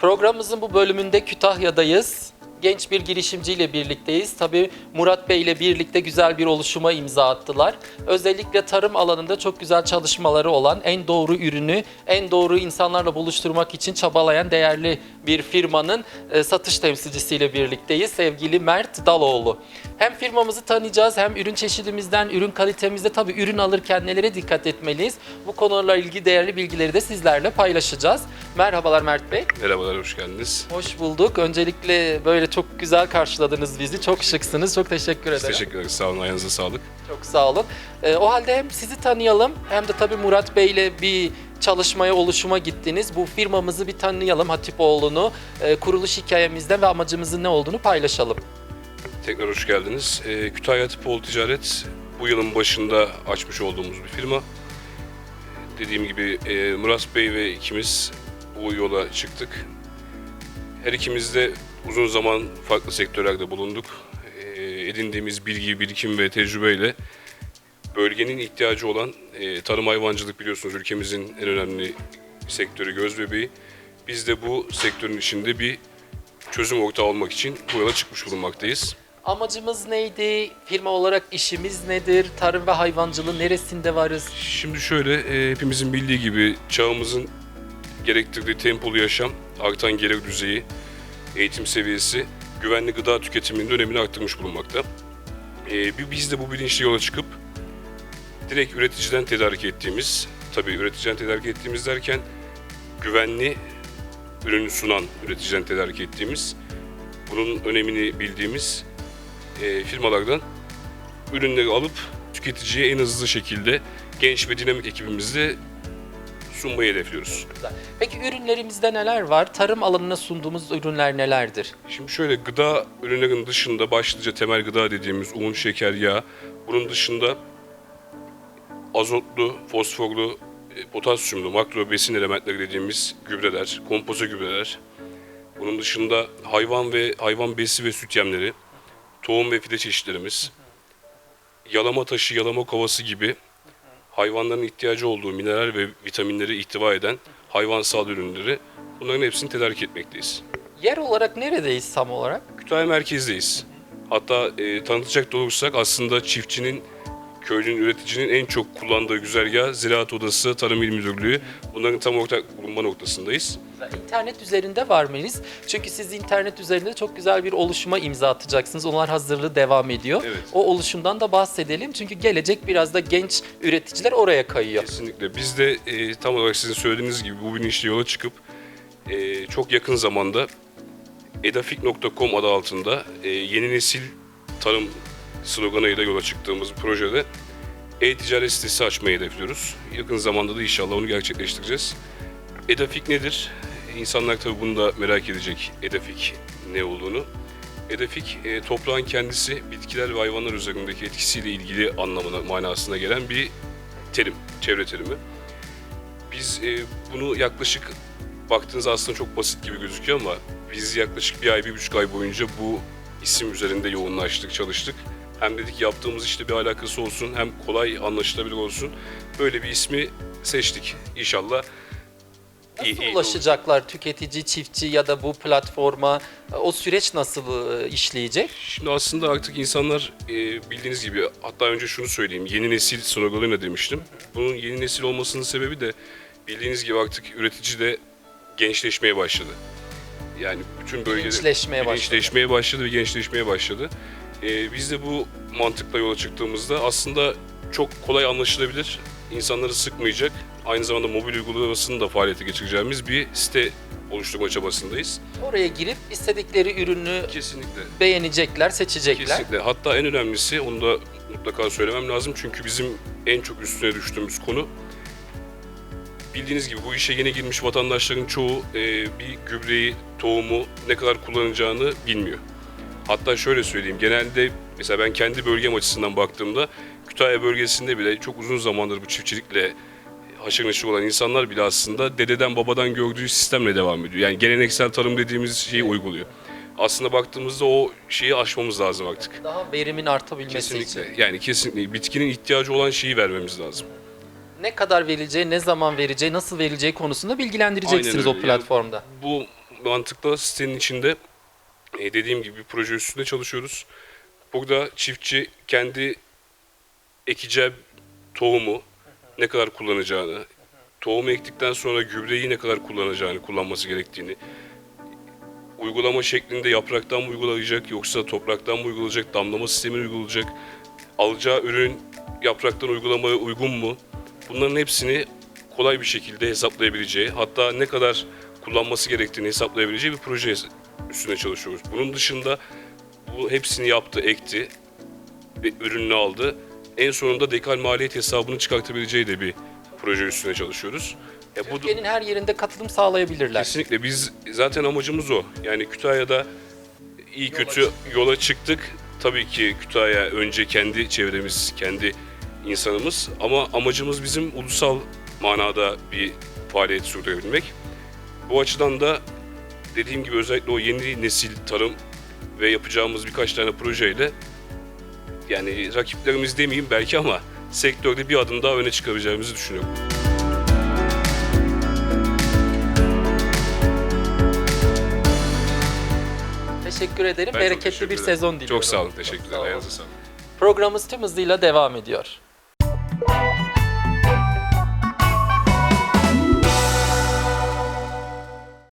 Programımızın bu bölümünde Kütahya'dayız. Genç bir girişimciyle birlikteyiz. Tabii Murat Bey ile birlikte güzel bir oluşuma imza attılar. Özellikle tarım alanında çok güzel çalışmaları olan, en doğru ürünü, en doğru insanlarla buluşturmak için çabalayan değerli bir firmanın e, satış temsilcisiyle birlikteyiz. Sevgili Mert Daloğlu. Hem firmamızı tanıyacağız hem ürün çeşidimizden, ürün kalitemizde tabii ürün alırken nelere dikkat etmeliyiz? Bu konularla ilgili değerli bilgileri de sizlerle paylaşacağız. Merhabalar Mert Bey. Merhabalar, hoş geldiniz. Hoş bulduk. Öncelikle böyle çok güzel karşıladınız bizi. Çok şıksınız. Çok teşekkür Biz ederim. teşekkür ederiz, sağ olun, ayağınıza sağlık. Çok sağ olun. Ee, o halde hem sizi tanıyalım hem de tabii Murat Bey ile bir çalışmaya, oluşuma gittiniz. Bu firmamızı bir tanıyalım Hatipoğlu'nu. Ee, kuruluş hikayemizden ve amacımızın ne olduğunu paylaşalım. Tekrar hoş geldiniz. Ee, Kütahya Tıpoğlu Ticaret bu yılın başında açmış olduğumuz bir firma. Dediğim gibi e, Murat Bey ve ikimiz bu yola çıktık. Her ikimiz de uzun zaman farklı sektörlerde bulunduk. Ee, edindiğimiz bilgi, birikim ve tecrübeyle bölgenin ihtiyacı olan e, tarım hayvancılık biliyorsunuz ülkemizin en önemli sektörü göz bebeği. Biz de bu sektörün içinde bir çözüm ortağı olmak için bu yola çıkmış bulunmaktayız. Amacımız neydi? Firma olarak işimiz nedir? Tarım ve hayvancılığı neresinde varız? Şimdi şöyle, e, hepimizin bildiği gibi çağımızın gerektirdiği tempolu yaşam, artan gelir düzeyi, eğitim seviyesi, güvenli gıda tüketiminin önemini arttırmış bulunmakta. E, bi- biz de bu bilinçli yola çıkıp direkt üreticiden tedarik ettiğimiz, tabii üreticiden tedarik ettiğimiz derken güvenli ürünü sunan üreticiden tedarik ettiğimiz, bunun önemini bildiğimiz e, firmalardan ürünleri alıp tüketiciye en hızlı şekilde genç ve dinamik ekibimizle sunmayı hedefliyoruz. Güzel. Peki ürünlerimizde neler var? Tarım alanına sunduğumuz ürünler nelerdir? Şimdi şöyle gıda ürünlerin dışında başlıca temel gıda dediğimiz un, şeker, yağ. Bunun dışında azotlu, fosforlu, e, potasyumlu, makro besin elementleri dediğimiz gübreler, kompoze gübreler. Bunun dışında hayvan ve hayvan besi ve süt yemleri, tohum ve fide çeşitlerimiz, yalama taşı, yalama kovası gibi hayvanların ihtiyacı olduğu mineral ve vitaminleri ihtiva eden hayvansal ürünleri bunların hepsini tedarik etmekteyiz. Yer olarak neredeyiz tam olarak? Kütahya merkezdeyiz. Hatta e, tanıtacak olursak aslında çiftçinin, köylünün, üreticinin en çok kullandığı güzergah Ziraat Odası, Tarım İl Müdürlüğü. Bunların tam ortak bulunma noktasındayız. İnternet üzerinde var mıyız? Çünkü siz internet üzerinde çok güzel bir oluşuma imza atacaksınız. Onlar hazırlığı devam ediyor. Evet. O oluşumdan da bahsedelim. Çünkü gelecek biraz da genç üreticiler oraya kayıyor. Kesinlikle. Biz de e, tam olarak sizin söylediğiniz gibi bu bilinçli yola çıkıp e, çok yakın zamanda edafik.com adı altında e, yeni nesil tarım sloganıyla yola çıktığımız projede e-ticaret sitesi açmayı hedefliyoruz. Yakın zamanda da inşallah onu gerçekleştireceğiz. Edafik nedir? İnsanlar tabii bunu da merak edecek Edafik ne olduğunu. Edafik e, toprağın kendisi bitkiler ve hayvanlar üzerindeki etkisiyle ilgili anlamına, manasına gelen bir terim, çevre terimi. Biz e, bunu yaklaşık baktığınız aslında çok basit gibi gözüküyor ama biz yaklaşık bir ay, bir buçuk ay boyunca bu isim üzerinde yoğunlaştık, çalıştık. Hem dedik yaptığımız işte bir alakası olsun, hem kolay anlaşılabilir olsun. Böyle bir ismi seçtik. İnşallah Nasıl ulaşacaklar tüketici, çiftçi ya da bu platforma? O süreç nasıl e, işleyecek? Şimdi aslında artık insanlar e, bildiğiniz gibi hatta önce şunu söyleyeyim yeni nesil sloganıyla demiştim. Bunun yeni nesil olmasının sebebi de bildiğiniz gibi artık üretici de gençleşmeye başladı. Yani bütün bölgede Gençleşmeye başladı. gençleşmeye başladı ve gençleşmeye başladı. E, biz de bu mantıkla yola çıktığımızda aslında çok kolay anlaşılabilir, insanları sıkmayacak, aynı zamanda mobil uygulamasını da faaliyete geçireceğimiz bir site oluşturma çabasındayız. Oraya girip istedikleri ürünü Kesinlikle. beğenecekler, seçecekler. Kesinlikle. Hatta en önemlisi onu da mutlaka söylemem lazım. Çünkü bizim en çok üstüne düştüğümüz konu bildiğiniz gibi bu işe yeni girmiş vatandaşların çoğu e, bir gübreyi, tohumu ne kadar kullanacağını bilmiyor. Hatta şöyle söyleyeyim. Genelde mesela ben kendi bölgem açısından baktığımda Kütahya bölgesinde bile çok uzun zamandır bu çiftçilikle haşır neşir olan insanlar bile aslında dededen babadan gördüğü sistemle devam ediyor. Yani geleneksel tarım dediğimiz şeyi uyguluyor. Aslında baktığımızda o şeyi aşmamız lazım artık. Daha verimin artabilmesi için. Kesinlikle. Yani kesinlikle bitkinin ihtiyacı olan şeyi vermemiz lazım. Ne kadar verileceği, ne zaman vereceği, nasıl verileceği konusunda bilgilendireceksiniz o platformda. Bu mantıkla sitenin içinde e, dediğim gibi bir proje üstünde çalışıyoruz. Burada çiftçi kendi ekeceği tohumu ne kadar kullanacağını, tohumu ektikten sonra gübreyi ne kadar kullanacağını, kullanması gerektiğini, uygulama şeklinde yapraktan mı uygulayacak yoksa topraktan mı uygulayacak, damlama sistemi uygulayacak, alacağı ürün yapraktan uygulamaya uygun mu? Bunların hepsini kolay bir şekilde hesaplayabileceği, hatta ne kadar kullanması gerektiğini hesaplayabileceği bir proje üstüne çalışıyoruz. Bunun dışında bu hepsini yaptı, ekti ve ürününü aldı. En sonunda dekal maliyet hesabını çıkartabileceği de bir proje üstüne çalışıyoruz. Ya bu Türkiye'nin her yerinde katılım sağlayabilirler. Kesinlikle biz zaten amacımız o. Yani Kütahya'da iyi kötü yola çıktık. Tabii ki Kütahya önce kendi çevremiz, kendi insanımız ama amacımız bizim ulusal manada bir faaliyet sürdürebilmek. Bu açıdan da dediğim gibi özellikle o yeni nesil tarım ve yapacağımız birkaç tane projeyle yani rakiplerimiz demeyeyim belki ama sektörde bir adım daha öne çıkabileceğimizi düşünüyorum. Teşekkür ederim. Ben Bereketli teşekkür bir ederim. sezon diliyorum. Çok sağ olun. Teşekkürler. Ayağınıza sağlık. Programımız tüm hızıyla devam ediyor.